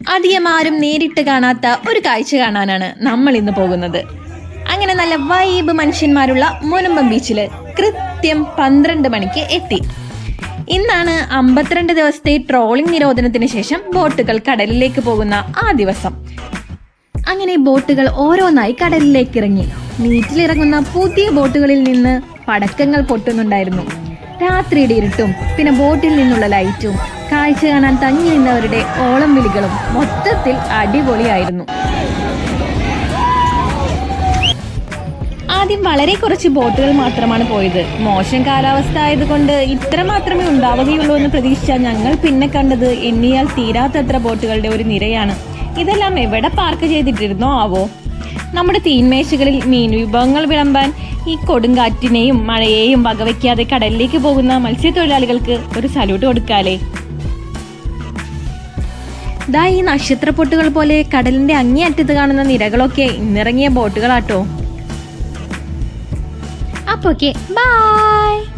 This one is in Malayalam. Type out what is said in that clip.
അധികം ആരും നേരിട്ട് കാണാത്ത ഒരു കാഴ്ച കാണാനാണ് നമ്മൾ ഇന്ന് പോകുന്നത്. അങ്ങനെ നല്ല വൈബ് മനുഷ്യന്മാരുള്ള മുനമ്പം ബീച്ചിൽ കൃത്യം പന്ത്രണ്ട് മണിക്ക് എത്തി. ഇന്നാണ് അമ്പത്തിരണ്ട് ദിവസത്തെ ട്രോളിംഗ് നിരോധനത്തിന് ശേഷം ബോട്ടുകൾ കടലിലേക്ക് പോകുന്ന ആ ദിവസം. അങ്ങനെ ബോട്ടുകൾ ഓരോന്നായി കടലിലേക്ക് ഇറങ്ങി നീറ്റിലിറങ്ങുന്ന പുതിയ ബോട്ടുകളിൽ നിന്ന് പടക്കങ്ങൾ പൊട്ടുന്നുണ്ടായിരുന്നു. രാത്രിയുടെ ഇരുട്ടും പിന്നെ ബോട്ടിൽ നിന്നുള്ള ലൈറ്റും കാഴ്ച കാണാൻ തങ്ങി നിന്നവരുടെ ഓളം വിളികളും മൊത്തത്തിൽ അടിപൊളിയായിരുന്നു. ആദ്യം വളരെ കുറച്ച് ബോട്ടുകൾ മാത്രമാണ് പോയത്. മോശം കാലാവസ്ഥ ആയതുകൊണ്ട് ഇത്ര മാത്രമേ ഉണ്ടാവുകയുള്ളൂ എന്ന് പ്രതീക്ഷിച്ച ഞങ്ങൾ പിന്നെ കണ്ടത് എണ്ണിയാൽ തീരാത്തത്ര ബോട്ടുകളുടെ ഒരു നിരയാണ്. ഇതെല്ലാം എവിടെ പാർക്ക് ചെയ്തിട്ടിരുന്നോ ആവോ? നമ്മുടെ തീൻമേശകളിൽ മീൻ വിഭവങ്ങൾ വിളമ്പാൻ ഈ കൊടുങ്കാറ്റിനെയും മഴയെയും വകവയ്ക്കാതെ കടലിലേക്ക് പോകുന്ന മത്സ്യത്തൊഴിലാളികൾക്ക് ഒരു സല്യൂട്ട് കൊടുക്കാലേ. ദാ ഈ നക്ഷത്രപ്പൊട്ടുകൾ പോലെ കടലിന്റെ അങ്ങേയറ്റത്ത് കാണുന്ന നിരകളൊക്കെ ഇന്നിറങ്ങിയ ബോട്ടുകളാട്ടോ. അപ്പൊക്കെ ബായ്